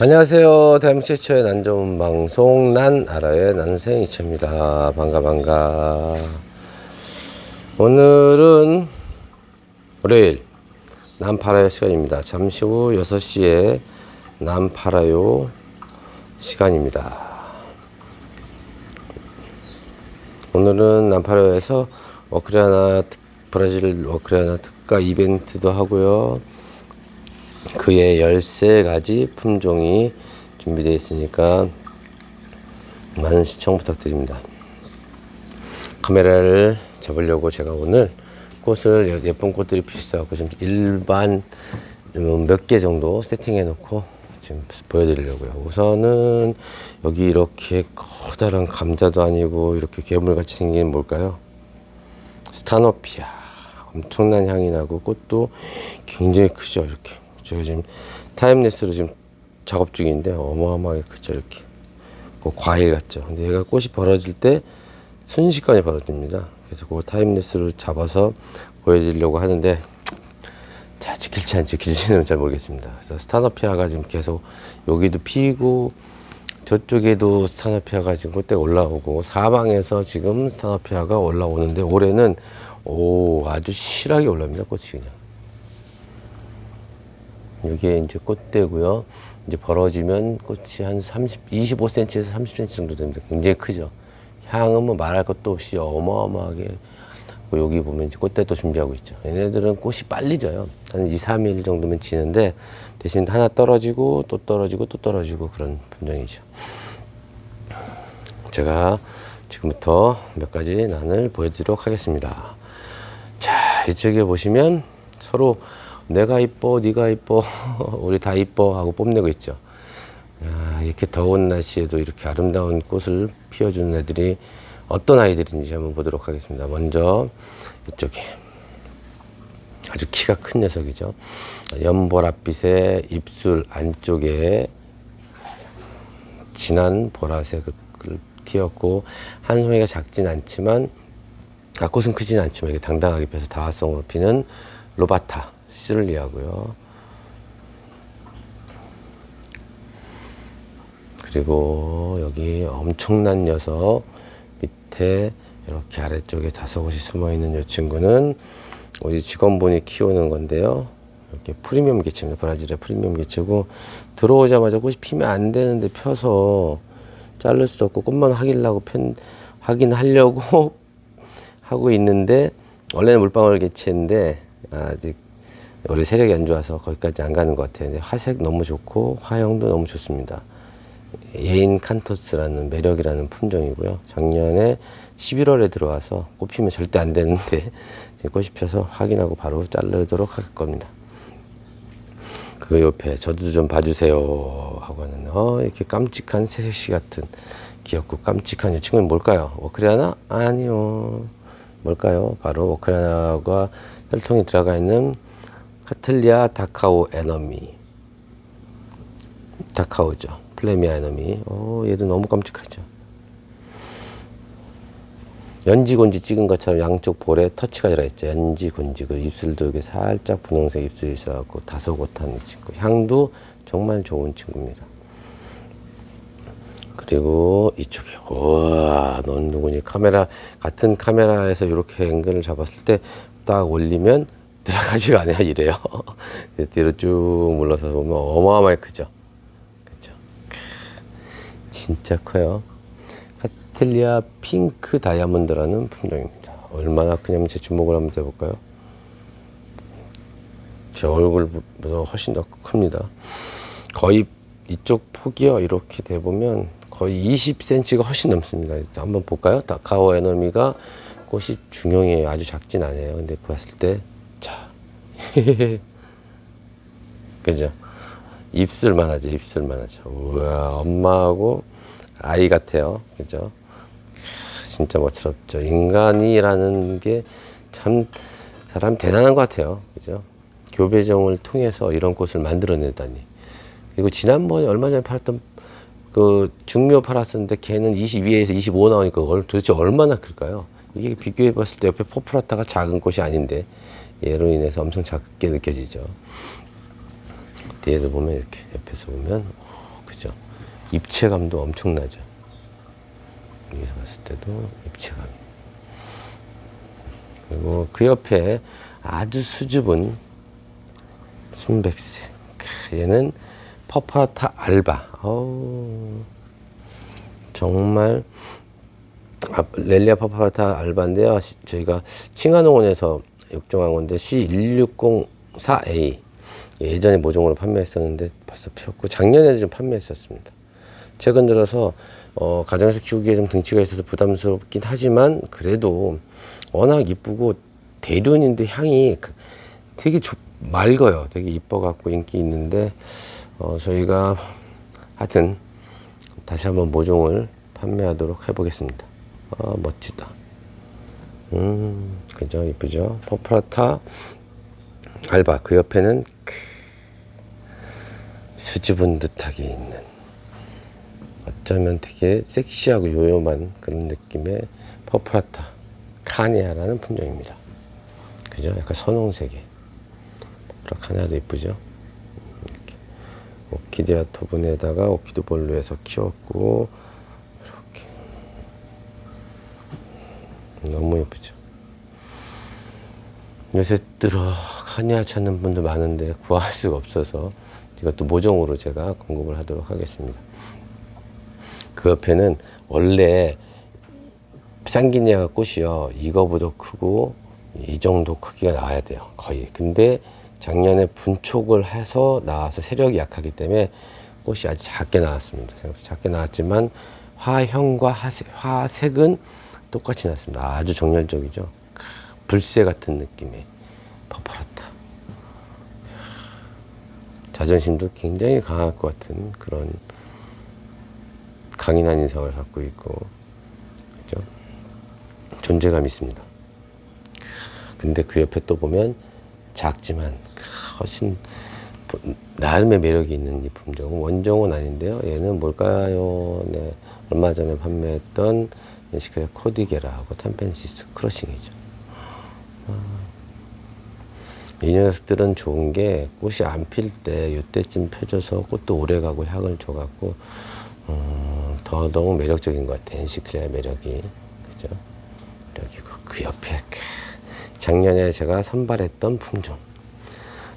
안녕하세요. 대한민국 최초의 난 좋은 방송 난 알아의 난생 이채입니다. 반가 반가. 오늘은 월요일 남팔아요 시간입니다. 잠시 후 6시에 남팔아요 시간입니다. 오늘은 남팔아요에서 워크리아나 특- 브라질 워크리아나 특가 이벤트도 하고요. 그의 13가지 품종이 준비되어 있으니까 많은 시청 부탁드립니다. 카메라를 잡으려고 제가 오늘 꽃을 예- 예쁜 꽃들이 필요해서 지금 일반 음, 몇개 정도 세팅해 놓고 지금 보여드리려고요. 우선은 여기 이렇게 커다란 감자도 아니고 이렇게 괴물같이 생긴 뭘까요? 스타노피아 엄청난 향이 나고 꽃도 굉장히 크죠 이렇게 제가 지금 타임레스로 지금 작업 중인데 어마어마하게 크죠 이렇게. 그 과일 같죠. 근데 얘가 꽃이 벌어질 때 순식간에 벌어집니다. 그래서 그거 타임레스로 잡아서 보여드리려고 하는데 자 지킬지 안 지킬지는 잘 모르겠습니다. 그래서 스타노피아가 지금 계속 여기도 피고 저쪽에도 스타노피아가 지금 그때 올라오고 사방에서 지금 스타노피아가 올라오는데 올해는 오 아주 실하게 올라옵니다 꽃이 그냥 이게 이제 꽃대고요. 이제 벌어지면 꽃이 한 30, 25cm에서 30cm 정도 됩니다. 굉장히 크죠. 향은 뭐 말할 것도 없이 어마어마하게 뭐 여기 보면 이제 꽃대도 준비하고 있죠. 얘네들은 꽃이 빨리 져요. 한 2, 3일 정도면 지는데 대신 하나 떨어지고 또 떨어지고 또 떨어지고 그런 품종이죠. 제가 지금부터 몇 가지 난을 보여드리도록 하겠습니다. 자, 이쪽에 보시면 서로 내가 이뻐, 네가 이뻐, 우리 다 이뻐 하고 뽐내고 있죠. 야, 이렇게 더운 날씨에도 이렇게 아름다운 꽃을 피워주는 애들이 어떤 아이들인지 한번 보도록 하겠습니다. 먼저 이쪽에 아주 키가 큰 녀석이죠. 연보랏빛의 입술 안쪽에 진한 보라색을 띄었고 한 송이가 작진 않지만 아, 꽃은 크진 않지만 이게 당당하게 펴서 다화성으로 피는 로바타 시를리아고요. 그리고 여기 엄청난 녀석 밑에 이렇게 아래쪽에 다섯 곳이 숨어 있는 이 친구는 우리 직원분이 키우는 건데요. 이렇게 프리미엄 개체입니다. 브라질의 프리미엄 개체고 들어오자마자 꽃이 피면 안 되는데 펴서 자를 수 없고 꽃만 확인하고 편 확인하려고 하고 있는데 원래는 물방울 개체인데 아직 올해 세력이 안 좋아서 거기까지 안 가는 것 같아요. 화색 너무 좋고 화형도 너무 좋습니다. 예인 칸토스라는 매력이라는 품종이고요. 작년에 11월에 들어와서 꽃 피면 절대 안 되는데 꽃이 펴서 확인하고 바로 자르도록 할 겁니다. 그 옆에 저도 좀 봐주세요 하고 하는 어 이렇게 깜찍한 새색시 같은 귀엽고 깜찍한 이 친구는 뭘까요? 워크리아나? 아니요. 뭘까요? 바로 워크리아나가 혈통이 들어가 있는 카틀리아 다카오 에너미 다카오죠. 플레미아 에너미. 어 얘도 너무 깜찍하죠. 연지곤지 찍은 것처럼 양쪽 볼에 터치가 들어있죠. 연지곤지. 그 입술도 이렇게 살짝 분홍색 입술이 있어갖고 다소곳한 친구. 향도 정말 좋은 친구입니다. 그리고 이쪽에 우와 넌 누구니 카메라 같은 카메라에서 이렇게 앵글을 잡았을 때 딱 올리면 들어가지가 않아요 이래요 뒤로 쭉 물러서 보면 어마어마하게 크죠 그죠 진짜 커요 카텔리아 핑크 다이아몬드라는 품종입니다 얼마나 크냐면 제 주목을 한번 해볼까요 제 얼굴보다 훨씬 더 큽니다 거의 이쪽 폭이요 이렇게 돼 보면 거의 20cm가 훨씬 넘습니다. 자, 한번 볼까요? 다카오 에너미가 꽃이 중형이에요. 아주 작진 않아요. 근데 보았을 때, 자, 그죠? 입술만 하죠. 입술만 하죠. 우와, 엄마하고 아이 같아요. 그죠? 진짜 멋스럽죠. 인간이라는 게 참 사람 대단한 것 같아요. 그죠? 교배정을 통해서 이런 꽃을 만들어내다니. 그리고 지난번에 얼마 전에 팔았던 그 중묘 팔았었는데 걔는 22에서 25 나오니까 얼- 도대체 얼마나 클까요? 이게 비교해 봤을 때 옆에 포프라타가 작은 꽃이 아닌데 얘로 인해서 엄청 작게 느껴지죠. 뒤에도 보면 이렇게 옆에서 보면 그죠? 입체감도 엄청나죠. 여기서 봤을 때도 입체감이. 그리고 그 옆에 아주 수줍은 순백색. 크, 얘는 퍼퍼라타 알바. 어우, 정말 아, 렐리아 퍼퍼라타 알바인데요. 시- 저희가 칭화농원에서 건데 C1604A 예전에 모종으로 판매했었는데 벌써 피었고 작년에도 좀 판매했었습니다. 최근 들어서 어, 가정에서 키우기에 좀 등치가 있어서 부담스럽긴 하지만 그래도 워낙 이쁘고 대륜인데 향이 그- 되게 조, 맑어요. 되게 이뻐갖고 인기 있는데 어, 저희가 하여튼 다시 한번 모종을 판매하도록 해보겠습니다. 아 멋지다. 음 그죠 이쁘죠. 퍼프라타 알바 그 옆에는 크, 수줍은 듯하게 있는 어쩌면 되게 섹시하고 요염한 그런 느낌의 퍼프라타 카니아라는 품종입니다. 그죠? 약간 선홍색의 카니아도 이쁘죠? 이렇게 오키디아 토분에다가 오키도볼루에서 키웠고 이렇게 너무 예쁘죠? 요새 들어 카니아 찾는 분들 많은데 구할 수가 없어서 이것도 모종으로 제가 공급을 하도록 하겠습니다. 그 옆에는 원래 쌍기니아 꽃이요. 이거보다 크고 이 정도 크기가 나와야 돼요. 거의. 근데 작년에 분촉을 해서 나와서 세력이 약하기 때문에 꽃이 아주 작게 나왔습니다. 작게 나왔지만 화형과 화색, 화색은 똑같이 나왔습니다 아주 정열적이죠 크, 불새 같은 느낌의 퍼퍼라타 자존심도 굉장히 강할 것 같은 그런 강인한 인성을 갖고 있고 그죠? 존재감 있습니다. 근데 그 옆에 또 보면 작지만 훨씬 나름의 매력이 있는 이 품종은 원종은 아닌데요. 얘는 뭘까요? 네, 얼마 전에 판매했던 시크레 코디게라하고 탐펜시스 크러싱이죠. 아, 이 녀석들은 좋은 게 꽃이 안 필 때 이때쯤 펴져서 꽃도 오래 가고 향을 줘갖고 어, 더 너무 매력적인 것 같아. 엔시클레의 매력이. 그죠? 매력이고. 그 옆에, 크, 작년에 제가 선발했던 품종.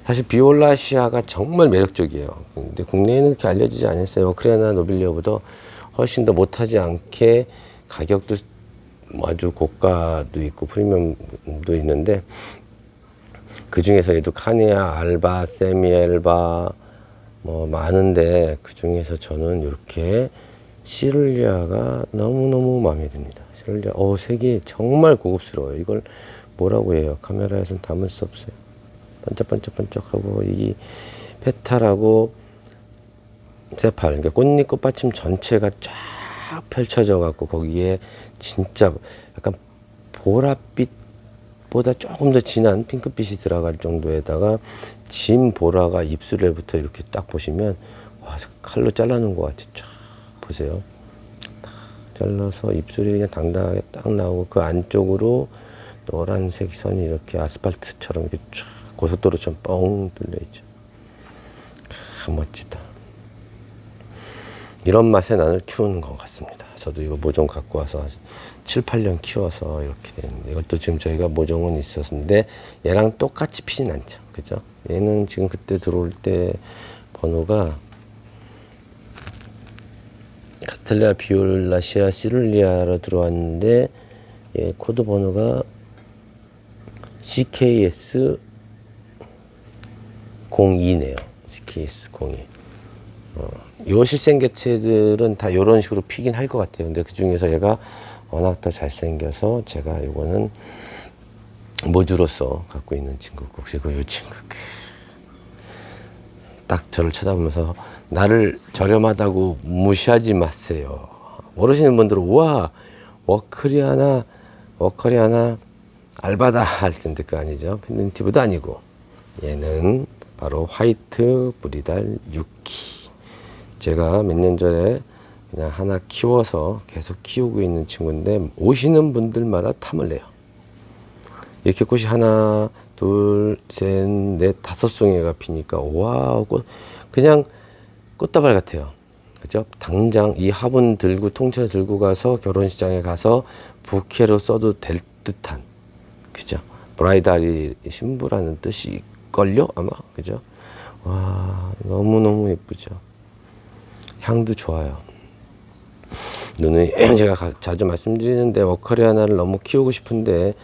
사실 비올라시아가 정말 매력적이에요. 근데 국내에는 그렇게 알려지지 않았어요. 크레나 노빌리오보다 훨씬 더 못하지 않게 가격도 아주 고가도 있고 프리미엄도 있는데 그 중에서 얘도 카니아, 알바, 세미엘바 뭐 많은데 그 중에서 저는 이렇게 시룰리아가 너무너무 마음에 듭니다. 시룰리아, 어, 색이 정말 고급스러워요. 이걸 뭐라고 해요? 카메라에선 담을 수 없어요. 반짝반짝반짝하고 이 페탈하고 세팔, 그러니까 꽃잎 꽃받침 전체가 쫙 펼쳐져 갖고 거기에 진짜 약간 보랏빛보다 조금 더 진한 핑크빛이 들어갈 정도에다가 진 보라가 입술에부터 이렇게 딱 보시면 와 칼로 잘라놓은 것 같이 쫙 보세요. 딱 잘라서 입술이 그냥 당당하게 딱 나오고 그 안쪽으로 노란색 선이 이렇게 아스팔트처럼 이렇게 쫙 고속도로처럼 뻥 뚫려 있죠. 아, 멋지다. 이런 맛에 나를 키우는 것 같습니다. 저도 이거 모종 갖고 와서 7, 8년 키워서 이렇게 되는데 이것도 지금 저희가 모종은 있었는데 얘랑 똑같이 피진 않죠. 그죠? 얘는 지금 그때 들어올 때 번호가 카틀레아 비올라시아 시룰리아로 들어왔는데 얘 코드 번호가 CKS 02네요. CKS 02. 어, 요 실생 개체들은 다 이런 식으로 피긴 할 것 같아요. 근데 그 중에서 얘가 워낙 더 잘생겨서 제가 요거는 모주로서 갖고 있는 친구고 그리고 요 친구 딱 저를 쳐다보면서 나를 저렴하다고 무시하지 마세요. 모르시는 분들은 우와 워크리아나 워커리아나 알바다 할 텐데 그 아니죠. 펜덴티브도 아니고 얘는 바로 화이트 브리달 6키. 제가 몇 년 전에 그냥 하나 키워서 계속 키우고 있는 친구인데 오시는 분들마다 탐을 내요. 이렇게 꽃이 하나, 둘, 셋, 넷, 다섯 송이가 피니까 와, 꽃 그냥 꽃다발 같아요. 그죠? 당장 이 화분 들고 통째로 들고 가서 결혼식장에 가서 부케로 써도 될 듯한 그죠? 브라이달이 신부라는 뜻이 걸요 아마 그죠? 와 너무 너무 예쁘죠. 향도 좋아요. 눈은 제가 가- 자주 말씀드리는데 워커리 하나를 너무 키우고 싶은데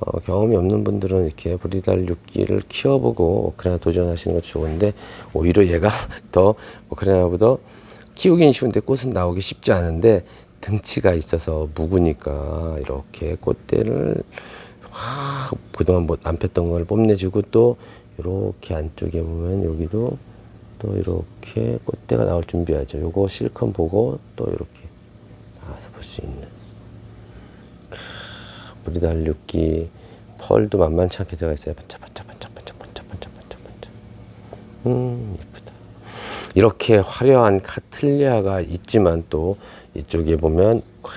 어, 경험이 없는 분들은 이렇게 브리달 6기를 키워보고 하나 도전하시는 거 좋은데 오히려 얘가 더 하나보다 키우긴 쉬운데 꽃은 나오기 쉽지 않은데 등치가 있어서 묵으니까 이렇게 꽃대를 확 그동안 못 안 폈던 걸 뽐내주고 또 이렇게 안쪽에 보면 여기도 또 이렇게 꽃대가 나올 준비하죠. 요거 실컷 보고 또 이렇게 나와서 볼 수 있는 브리달 6기 펄도 만만치 않게 들어가 있어요. 반짝반짝 반짝반짝 반짝반짝 반짝반짝 음 예쁘다. 이렇게 화려한 카틀리아가 있지만 또 이쪽에 보면 와,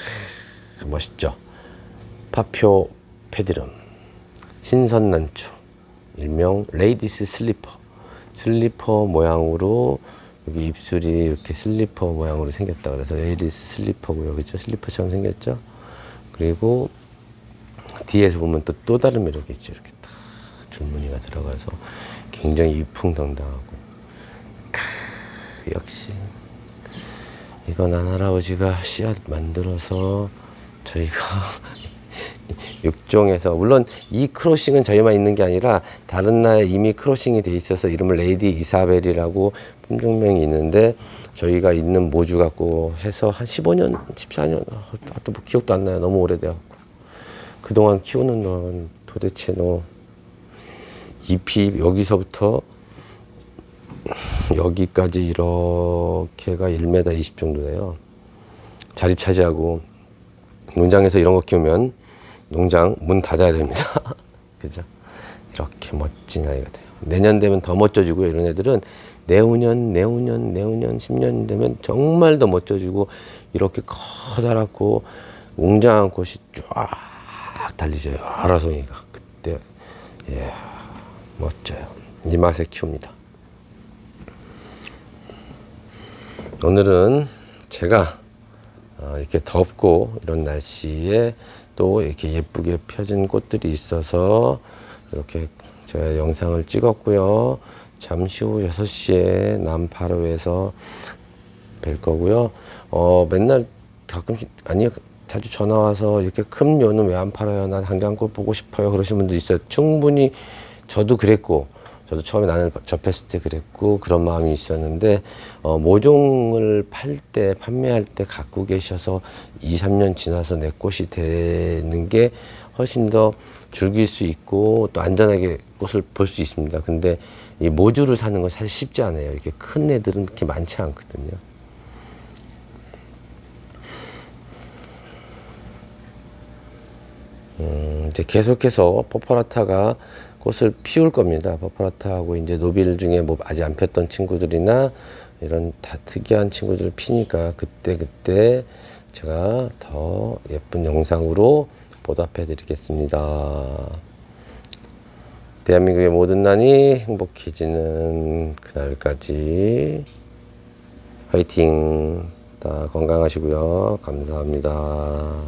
멋있죠. 파표 페디름 신선난초 일명 레이디스 슬리퍼 슬리퍼 모양으로 여기 입술이 이렇게 슬리퍼 모양으로 생겼다 그래서 레이디스 슬리퍼고요 그죠. 슬리퍼처럼 생겼죠. 그리고 뒤에서 보면 또 또 다른 매력이 있죠. 이렇게 딱 줄무늬가 들어가서 굉장히 위풍당당하고. 크, 역시 이건 안 할아버지가 씨앗 만들어서 저희가 육종에서 물론 이 크로싱은 저희만 있는 게 아니라 다른 나라에 이미 크로싱이 돼 있어서 이름을 레이디 이사벨이라고 품종명이 있는데 저희가 있는 모주 갖고 해서 한 15년, 14년, 하여튼 뭐 기억도 안 나요. 너무 오래돼갖고 그동안 키우는 건 도대체 너 잎이 여기서부터 여기까지 이렇게가 1m 20 정도 돼요. 자리 차지하고 농장에서 이런 거 키우면 농장 문 닫아야 됩니다. 그죠? 이렇게 멋진 아이가 돼요. 내년 되면 더 멋져지고 이런 애들은 내후년, 내후년, 내후년, 10년 되면 정말 더 멋져지고 이렇게 커다랗고 웅장한 꽃이 쫙 달리죠. 여러 송이가. 그때, 예, 멋져요. 이 맛에 키웁니다. 오늘은 제가 어, 이렇게 덥고 이런 날씨에 또 이렇게 예쁘게 펴진 꽃들이 있어서 이렇게 제가 영상을 찍었고요. 잠시 후 6시에 남파로에서 뵐 거고요. 어, 맨날 가끔씩, 아니, 자주 전화 와서 이렇게 큰 묘는 왜 안 팔아요? 난 당장꽃 보고 싶어요. 그러신 분도 있어요. 충분히 저도 그랬고, 저도 처음에 나는 접했을 때 그랬고, 그런 마음이 있었는데, 어, 모종을 팔 때, 판매할 때 갖고 계셔서 2, 3년 지나서 내 꽃이 되는 게 훨씬 더 즐길 수 있고, 또 안전하게 꽃을 볼 수 있습니다. 근데 이 모주를 사는 건 사실 쉽지 않아요. 이렇게 큰 애들은 그렇게 많지 않거든요. 음, 이제 계속해서 포퍼라타가 꽃을 피울 겁니다. 포퍼라타하고 이제 노빌 중에 뭐 아직 안 폈던 친구들이나 이런 다 특이한 친구들 피니까 그때 그때 제가 더 예쁜 영상으로 보답해 드리겠습니다. 대한민국의 모든 난이 행복해지는 그날까지 화이팅! 다 건강하시고요. 감사합니다.